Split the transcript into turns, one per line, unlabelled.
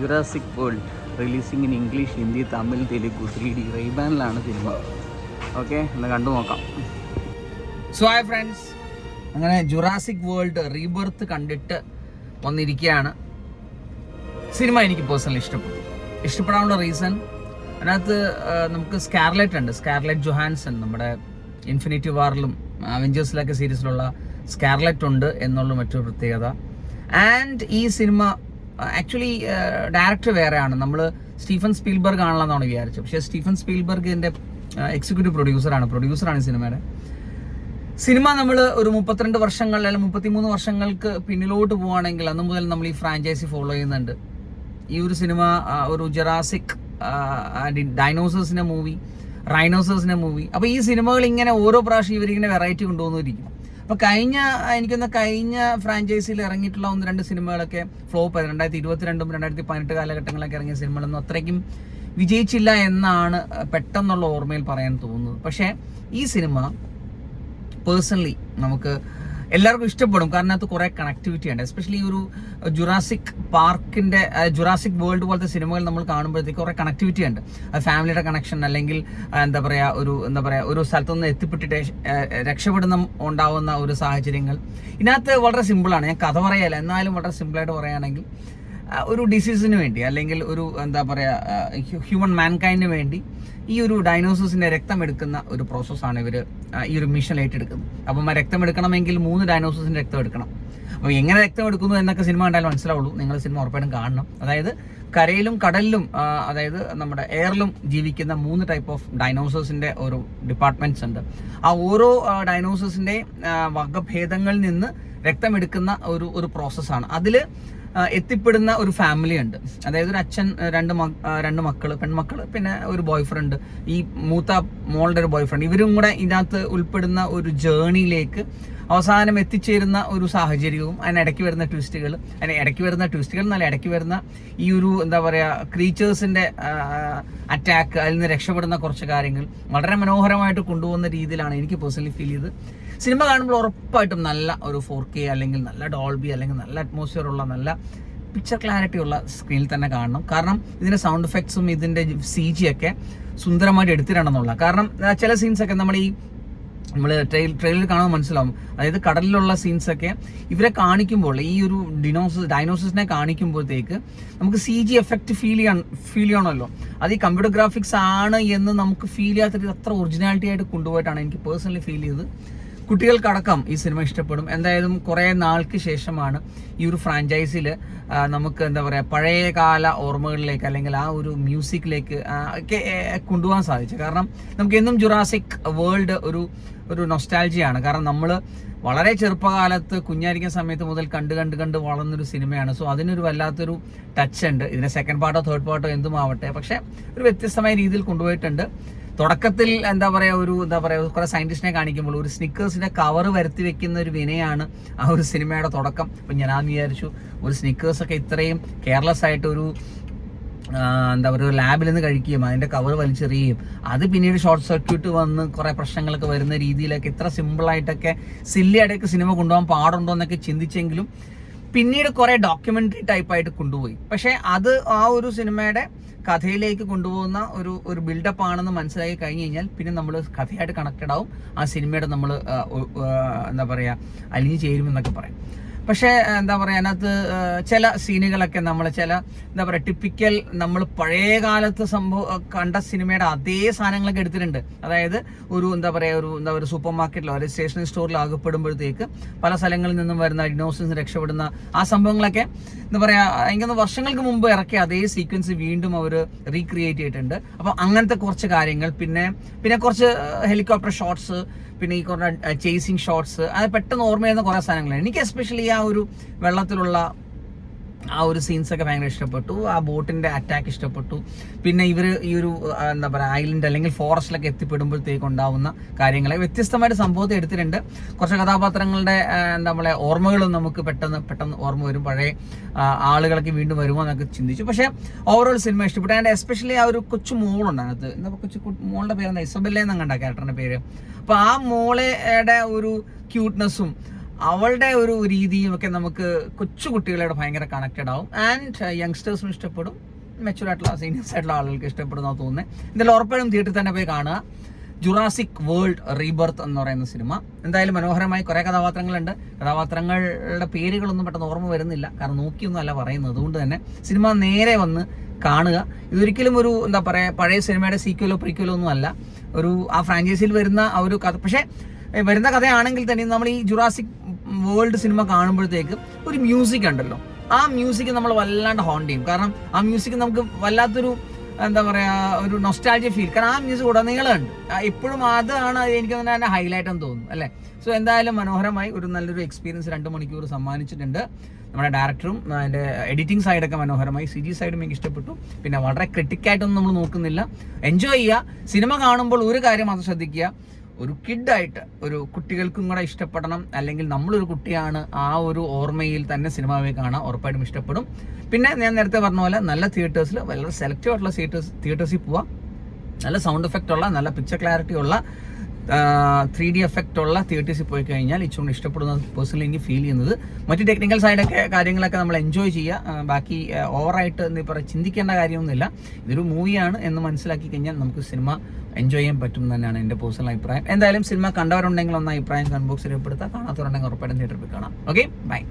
Jurassic World releasing in English Hindi Tamil Telugu three D റൈബാനിലാണ് സിനിമ okay ഒന്ന് കണ്ടു നോക്കാം. സോ ഹായ് ഫ്രണ്ട്സ് അങ്ങനെ ജുറാസിക് വേൾഡ് റീബർത്ത് കണ്ടിട്ട് വന്നിരിക്കുകയാണ് സിനിമ എനിക്ക് പേഴ്സണലി ഇഷ്ടപ്പെട്ടു. ഇഷ്ടപ്പെടാനുള്ള റീസൺ അതിനകത്ത് നമുക്ക് സ്കാർലെറ്റ് ഉണ്ട്. സ്കാർലെറ്റ് ജൊഹാൻസൺ നമ്മുടെ ഇൻഫിനിറ്റി വാറിലും അവഞ്ചേഴ്സിലൊക്കെ സീരീസിലുള്ള സ്കാർലെറ്റ് ഉണ്ട് എന്നുള്ള മറ്റൊരു പ്രത്യേകത. ആൻഡ് ഈ സിനിമ ആക്ച്വലി ഡയറക്ടർ വേറെയാണ്. നമ്മൾ സ്റ്റീഫൻ സ്പീൽബർഗ് ആണല്ലെന്നാണ് വിചാരിച്ചത്. പക്ഷേ സ്റ്റീഫൻ സ്പീൽബർഗ് സ്പീൽബർഗിന്റെ എക്സിക്യൂട്ടീവ് പ്രൊഡ്യൂസറാണ് പ്രൊഡ്യൂസറാണ് സിനിമയുടെ. സിനിമ നമ്മൾ ഒരു മുപ്പത്തിരണ്ട് വർഷങ്ങൾ അല്ലെങ്കിൽ മുപ്പത്തിമൂന്ന് വർഷങ്ങൾക്ക് പിന്നിലോട്ട് പോവുകയാണെങ്കിൽ അന്ന് മുതൽ നമ്മൾ ഈ ഫ്രാഞ്ചൈസി ഫോളോ ചെയ്യുന്നുണ്ട്. ഈ ഒരു സിനിമ ഒരു ജെറാസിക് ഡൈനോസേഴ്സിന്റെ മൂവി റൈനോസേഴ്സിന്റെ മൂവി അപ്പോൾ ഈ സിനിമകൾ ഇങ്ങനെ ഓരോ പ്രാവശ്യം ഇവരിങ്ങനെ വെറൈറ്റി കൊണ്ടുവന്നിരിക്കും അപ്പോൾ കഴിഞ്ഞ എനിക്കൊന്ന് കഴിഞ്ഞ ഫ്രാഞ്ചൈസിയിൽ ഇറങ്ങിയിട്ടുള്ള ഒന്ന് രണ്ട് സിനിമകളൊക്കെ ഫ്ലോപ്പ് ആയിരുന്നു. രണ്ടായിരത്തി ഇരുപത്തിരണ്ടും രണ്ടായിരത്തി പതിനെട്ട് കാലഘട്ടങ്ങളൊക്കെ ഇറങ്ങിയ സിനിമകളൊന്നും അത്രയ്ക്കും വിജയിച്ചില്ല എന്നാണ് പെട്ടെന്നുള്ള ഓർമ്മയിൽ പറയാൻ തോന്നുന്നത്. പക്ഷേ ഈ സിനിമ പേഴ്സണലി നമുക്ക് എല്ലാവർക്കും ഇഷ്ടപ്പെടും. കാരണം അത് കുറേ കണക്ടിവിറ്റി ഉണ്ട്. എസ്പെഷ്യലി ഒരു ജുറാസിക് പാർക്കിന്റെ ജുറാസിക് വേൾഡ് പോലത്തെ സിനിമകൾ നമ്മൾ കാണുമ്പോഴത്തേക്ക് കുറേ കണക്ടിവിറ്റി ഉണ്ട്. ഫാമിലിയുടെ കണക്ഷൻ അല്ലെങ്കിൽ എന്താ പറയുക ഒരു എന്താ പറയുക ഒരു സ്ഥലത്തുനിന്ന് എത്തിപ്പെട്ടിട്ട് രക്ഷപ്പെടുന്ന ഉണ്ടാവുന്ന ഒരു സാഹചര്യങ്ങൾ. ഇതിനകത്ത് വളരെ സിമ്പിളാണ് ഞാൻ കഥ പറയല്ല. എന്നാലും വളരെ സിമ്പിളായിട്ട് പറയുകയാണെങ്കിൽ ഒരു ഡിസീസിന് വേണ്ടി അല്ലെങ്കിൽ ഒരു എന്താ പറയുക ഹ്യൂമൻ മാൻകൈൻഡിന് വേണ്ടി ഈ ഒരു ഡൈനോസോസിന്റെ രക്തം എടുക്കുന്ന ഒരു പ്രോസസ്സാണ് ഇവർ ഈ ഒരു മിഷൻ ഏറ്റെടുക്കുന്നത്. അപ്പം രക്തം എടുക്കണമെങ്കിൽ മൂന്ന് ഡൈനോസോസിന്റെ രക്തം എടുക്കണം അപ്പോൾ എങ്ങനെ രക്തം എടുക്കുന്നു എന്നൊക്കെ സിനിമ കണ്ടാലും മനസ്സിലാവുള്ളൂ. നിങ്ങൾ സിനിമ ഉറപ്പായിട്ടും കാണണം. അതായത് കരയിലും കടലിലും അതായത് നമ്മുടെ എയറിലും ജീവിക്കുന്ന മൂന്ന് ടൈപ്പ് ഓഫ് ഡൈനോസേഴ്സിന്റെ ഒരു ഡിപ്പാർട്ട്മെന്റ്സ് ഉണ്ട്. ആ ഓരോ ഡൈനോസേഴ്സിന്റെ വകഭേദങ്ങളിൽ നിന്ന് രക്തമെടുക്കുന്ന ഒരു ഒരു പ്രോസസ്സാണ് അതിൽ എത്തിപ്പെടുന്ന ഒരു ഫാമിലി ഉണ്ട്. അതായത് ഒരു അച്ഛൻ രണ്ട് രണ്ട് മക്കൾ പെൺമക്കൾ പിന്നെ ഒരു ബോയ് ഫ്രണ്ട് ഈ മൂത്ത മോളുടെ ഒരു ബോയ് ഫ്രണ്ട് ഇവരും കൂടെ ഇതിനകത്ത് ഉൾപ്പെടുന്ന ഒരു ജേണിയിലേക്ക് അവസാനം എത്തിച്ചേരുന്ന ഒരു സാഹചര്യവും അതിനിടയ്ക്ക് വരുന്ന ട്വിസ്റ്റുകൾ അതിന് ഇടയ്ക്ക് വരുന്ന ട്വിസ്റ്റുകൾ എന്നാൽ ഇടയ്ക്ക് വരുന്ന ഈ ഒരു എന്താ പറയുക ക്രീച്ചേഴ്സിന്റെ അറ്റാക്ക് അതിൽ നിന്ന് രക്ഷപ്പെടുന്ന കുറച്ച് കാര്യങ്ങൾ വളരെ മനോഹരമായിട്ട് കൊണ്ടുപോകുന്ന രീതിയിലാണ് എനിക്ക് പേഴ്സണലി ഫീൽ ചെയ്ത് സിനിമ കാണുമ്പോൾ ഉറപ്പായിട്ടും നല്ല ഒരു ഫോർ കെ അല്ലെങ്കിൽ നല്ല ഡോൾബി അല്ലെങ്കിൽ നല്ല അറ്റ്മോസ്ഫിയർ ഉള്ള നല്ല പിക്ചർ ക്ലാരിറ്റി ഉള്ള സ്ക്രീനിൽ തന്നെ കാണണം. കാരണം ഇതിന്റെ സൗണ്ട് എഫക്ട്സും ഇതിന്റെ സി ജി ഒക്കെ സുന്ദരമായിട്ട് എടുത്തിട്ടുണ്ടെന്നുള്ള കാരണം ചില സീൻസൊക്കെ നമ്മൾ ഈ നമ്മൾ ട്രെയിൽ ട്രെയിലർ കാണുമ്പോൾ മനസ്സിലാവും. അതായത് കടലിലുള്ള സീൻസൊക്കെ ഇവരെ കാണിക്കുമ്പോൾ ഈ ഒരു ഡിനോസസ് ഡൈനോസസിനെ കാണിക്കുമ്പോഴത്തേക്ക് നമുക്ക് സി ജി എഫക്റ്റ് ഫീൽ ചെയ്യാൻ ഫീൽ ചെയ്യണമല്ലോ. അത് ഈ കമ്പ്യൂട്ടർ ഗ്രാഫിക്സ് ആണ് എന്ന് നമുക്ക് ഫീൽ ചെയ്യാത്ത അത്ര ഒറിജിനാലിറ്റി ആയിട്ട് കൊണ്ടുപോയിട്ടാണ് എനിക്ക് പേഴ്സണലി ഫീൽ ചെയ്തത്. കുട്ടികൾക്കടക്കം ഈ സിനിമ ഇഷ്ടപ്പെടും. എന്തായാലും കുറേ നാൾക്ക് ശേഷമാണ് ഈ ഒരു ഫ്രാഞ്ചൈസിൽ നമുക്ക് എന്താ പറയുക പഴയകാല ഓർമ്മകളിലേക്ക് അല്ലെങ്കിൽ ആ ഒരു മ്യൂസിക്കിലേക്ക് ഒക്കെ കൊണ്ടുപോകാൻ സാധിച്ചു. കാരണം നമുക്ക് എന്നും ജുറാസിക് വേൾഡ് ഒരു ഒരു നൊസ്റ്റാൾജിയാണ് കാരണം നമ്മൾ വളരെ ചെറുപ്പകാലത്ത് കുഞ്ഞായിരിക്കുന്ന സമയത്ത് മുതൽ കണ്ട് കണ്ട് കണ്ട് വളർന്നൊരു സിനിമയാണ്. സോ അതിനൊരു വല്ലാത്തൊരു ടച്ച് ഉണ്ട്. ഇതിന്റെ സെക്കൻഡ് പാർട്ടോ തേർഡ് പാർട്ടോ എന്തുമാവട്ടെ. പക്ഷേ ഒരു വ്യത്യസ്തമായ രീതിയിൽ കൊണ്ടുപോയിട്ടുണ്ട്. തുടക്കത്തിൽ എന്താ പറയുക ഒരു എന്താ പറയുക കുറെ സയന്റിസ്റ്റിനെ കാണിക്കുമ്പോൾ ഒരു സ്നിക്കേഴ്സിന്റെ കവർ വരുത്തി വെക്കുന്ന ഒരു വിനയാണ് ആ ഒരു സിനിമയുടെ തുടക്കം. അപ്പം ഞാൻ വിചാരിച്ചു ഒരു സ്നിക്കേഴ്സ് ഒക്കെ ഇത്രയും കെയർലെസ് ആയിട്ട് ഒരു എന്താ പറയുക ഒരു ലാബിൽ നിന്ന് കഴിക്കുകയും അതിന്റെ കവർ വലിച്ചെറിയുകയും അത് പിന്നീട് ഷോർട്ട് സർക്യൂട്ട് വന്ന് കുറേ പ്രശ്നങ്ങളൊക്കെ വരുന്ന രീതിയിലൊക്കെ ഇത്ര സിമ്പിളായിട്ടൊക്കെ സില്ലി ആയിട്ടൊക്കെ സിനിമ കൊണ്ടുപോകാൻ പാടുണ്ടോ എന്നൊക്കെ ചിന്തിച്ചെങ്കിലും പിന്നീട് കുറേ ഡോക്യുമെന്ററി ടൈപ്പായിട്ട് കൊണ്ടുപോയി. പക്ഷേ അത് ആ ഒരു സിനിമയുടെ കഥയിലേക്ക് കൊണ്ടുപോകുന്ന ഒരു ഒരു ബിൽഡപ്പ് ആണെന്ന് മനസ്സിലാക്കി കഴിഞ്ഞ് കഴിഞ്ഞാൽ പിന്നെ നമ്മൾ കഥയായിട്ട് കണക്റ്റഡ് ആവും. ആ സിനിമയുടെ നമ്മൾ എന്താ പറയുക അലിഞ്ഞു ചേരുമെന്നൊക്കെ പറയാം. പക്ഷേ എന്താ പറയുക അതിനകത്ത് ചില സീനുകളൊക്കെ നമ്മൾ ചില എന്താ പറയുക ടിപ്പിക്കൽ നമ്മൾ പഴയ കാലത്ത് സംഭവം കണ്ട സിനിമയുടെ അതേ സാധനങ്ങളൊക്കെ എടുത്തിട്ടുണ്ട്. അതായത് ഒരു എന്താ പറയുക ഒരു എന്താ പറയുക സൂപ്പർ മാർക്കറ്റിലോ അല്ലെങ്കിൽ സ്റ്റേഷനറി സ്റ്റോറിലോ അകപ്പെടുമ്പോഴത്തേക്ക് പല സ്ഥലങ്ങളിൽ നിന്നും വരുന്ന ഡിനോസിൻസ് രക്ഷപ്പെടുന്ന ആ സംഭവങ്ങളൊക്കെ എന്താ പറയുക എനിക്കൊന്ന് വർഷങ്ങൾക്ക് മുമ്പ് ഇറക്കിയ അതേ സീക്വൻസ് വീണ്ടും അവർ റീക്രിയേറ്റ് ചെയ്തിട്ടുണ്ട്. അപ്പോൾ അങ്ങനത്തെ കുറച്ച് കാര്യങ്ങൾ പിന്നെ പിന്നെ കുറച്ച് ഹെലികോപ്റ്റർ ഷോട്ട്സ് പിന്നെ ഈ കുറേ ചേസിങ് ഷോട്ട്സ് അത് പെട്ടെന്ന് ഓർമ്മ വരുന്ന കുറേ സാധനങ്ങളാണ്. എനിക്ക് എസ്പെഷ്യലി ആ ഒരു വെള്ളത്തിലുള്ള ആ ഒരു സീൻസൊക്കെ ഭയങ്കര ഇഷ്ടപ്പെട്ടു. ആ ബോട്ടിന്റെ അറ്റാക്ക് ഇഷ്ടപ്പെട്ടു. പിന്നെ ഇവർ ഈ ഒരു എന്താ പറയുക ഐലൻഡ് അല്ലെങ്കിൽ ഫോറസ്റ്റിലൊക്കെ എത്തിപ്പെടുമ്പോഴത്തേക്ക് ഉണ്ടാവുന്ന കാര്യങ്ങളെ വ്യത്യസ്തമായിട്ട് സംഭവത്തെ എടുത്തിട്ടുണ്ട്. കുറച്ച് കഥാപാത്രങ്ങളുടെ എന്താ പറയുക ഓർമ്മകളും നമുക്ക് പെട്ടെന്ന് പെട്ടെന്ന് ഓർമ്മ വരും. പഴയ ആളുകളൊക്കെ വീണ്ടും വരുമോ എന്നൊക്കെ ചിന്തിച്ചു. പക്ഷേ ഓവറോൾ സിനിമ ഇഷ്ടപ്പെട്ടു. ആൻഡ് എസ്പെഷ്യലി ആ ഒരു കൊച്ചു മോളുണ്ട് അതിനകത്ത്. എന്താ കൊച്ചു മോളുടെ പേര് എന്താ ഇസബെല്ല എന്നങ്ങണ്ട ക്യാരക്ടറിന്റെ പേര്. അപ്പോൾ ആ മോളയുടെ ഒരു ക്യൂട്ട്നെസ്സും അവളുടെ ഒരു രീതിയും ഒക്കെ നമുക്ക് കൊച്ചു കുട്ടികളോട് ഭയങ്കര കണക്റ്റഡ് ആവും. ആൻഡ് യങ്സ്റ്റേഴ്സും ഇഷ്ടപ്പെടും. മെച്ചൂർ ആയിട്ടുള്ള സീനിയേഴ്സ് ആയിട്ടുള്ള ആളുകൾക്ക് ഇഷ്ടപ്പെടുന്ന തോന്നുന്നത് എന്തായാലും ഉറപ്പായും തിയേറ്ററിൽ തന്നെ പോയി കാണുക. ജുറാസിക് വേൾഡ് റീബർത്ത് എന്ന് പറയുന്ന സിനിമ. എന്തായാലും മനോഹരമായി കുറേ കഥാപാത്രങ്ങളുണ്ട്. കഥാപാത്രങ്ങളുടെ പേരുകളൊന്നും പെട്ടെന്ന് ഓർമ്മ വരുന്നില്ല. കാരണം നോക്കിയൊന്നും അല്ല പറയുന്നത്. അതുകൊണ്ട് തന്നെ സിനിമ നേരെ വന്ന് കാണുക. ഇതൊരിക്കലും ഒരു എന്താ പറയുക പഴയ സിനിമയുടെ സീക്വലോ പ്രീക്വലോ ഒന്നും അല്ല. ഒരു ആ ഫ്രാഞ്ചൈസിയിൽ വരുന്ന ആ ഒരു കഥ. പക്ഷേ വരുന്ന കഥയാണെങ്കിൽ തന്നെ നമ്മൾ ഈ ജുറാസിക് വേൾഡ് സിനിമ കാണുമ്പോഴത്തേക്ക് ഒരു മ്യൂസിക് ഉണ്ടല്ലോ. ആ മ്യൂസിക് നമ്മൾ വല്ലാണ്ട് ഹോണ്ട് ചെയ്യും. കാരണം ആ മ്യൂസിക് നമുക്ക് വല്ലാത്തൊരു എന്താ പറയുക ഒരു നൊസ്റ്റാജി ഫീൽ കാരണം ആ മ്യൂസിക് ഉടനീളമുണ്ട്. എപ്പോഴും അതാണ് എനിക്ക് തന്നെ ഹൈലൈറ്റ് എന്ന് തോന്നുന്നു അല്ലേ? സോ എന്തായാലും മനോഹരമായി ഒരു നല്ലൊരു എക്സ്പീരിയൻസ് രണ്ട് മണിക്കൂർ സമ്മാനിച്ചിട്ടുണ്ട്. നമ്മുടെ ഡയറക്ടറും അതിന്റെ എഡിറ്റിംഗ് സൈഡൊക്കെ മനോഹരമായി. സി ജി സൈഡും എനിക്ക് ഇഷ്ടപ്പെട്ടു. പിന്നെ വളരെ ക്രിട്ടിക്കായിട്ടൊന്നും നമ്മൾ നോക്കുന്നില്ല. എൻജോയ് ചെയ്യുക. സിനിമ കാണുമ്പോൾ ഒരു കാര്യം മാത്രം ശ്രദ്ധിക്കുക. ഒരു കിഡായിട്ട് ഒരു കുട്ടികൾക്കും കൂടെ ഇഷ്ടപ്പെടണം. അല്ലെങ്കിൽ നമ്മളൊരു കുട്ടിയാണ് ആ ഒരു ഓർമ്മയിൽ തന്നെ സിനിമ പോയി കാണാൻ ഉറപ്പായിട്ടും ഇഷ്ടപ്പെടും. പിന്നെ ഞാൻ നേരത്തെ പറഞ്ഞ പോലെ നല്ല തിയേറ്റേഴ്സിൽ വളരെ സെലക്റ്റീവ് ആയിട്ടുള്ള തിയേറ്റേഴ്സ് തിയേറ്റേഴ്സിൽ പോവാം. നല്ല സൗണ്ട് എഫക്റ്റ് ഉള്ള നല്ല പിക്ചർ ക്ലാരിറ്റി ഉള്ള ത്രീ ഡി എഫക്റ്റ് ഉള്ള തിയേറ്റേഴ്സിൽ പോയി കഴിഞ്ഞാൽ ഇച്ചുകൊണ്ട് ഇഷ്ടപ്പെടുന്ന പേഴ്സണലി എനിക്ക് ഫീൽ ചെയ്യുന്നത്. മറ്റ് ടെക്നിക്കൽ സൈഡൊക്കെ കാര്യങ്ങളൊക്കെ നമ്മൾ എൻജോയ് ചെയ്യുക. ബാക്കി ഓവറായിട്ട് എന്ന് പറയുക ചിന്തിക്കേണ്ട കാര്യമൊന്നുമില്ല. ഇതൊരു മൂവിയാണ് എന്ന് മനസ്സിലാക്കി കഴിഞ്ഞാൽ നമുക്ക് സിനിമ എൻജോയ് ചെയ്യാൻ പറ്റും തന്നെയാണ് എന്റെ പേഴ്സണൽ അഭിപ്രായം. എന്തായാലും സിനിമ കണ്ടവരുണ്ടെങ്കിൽ ഒന്ന് അഭിപ്രായം കൺബോക്സിൽ ഉൾപ്പെടുത്താം കാണാത്തവരുണ്ടെങ്കിൽ ഉറപ്പായിട്ടും തിയേറ്ററിൽ കാണാം. Okay bye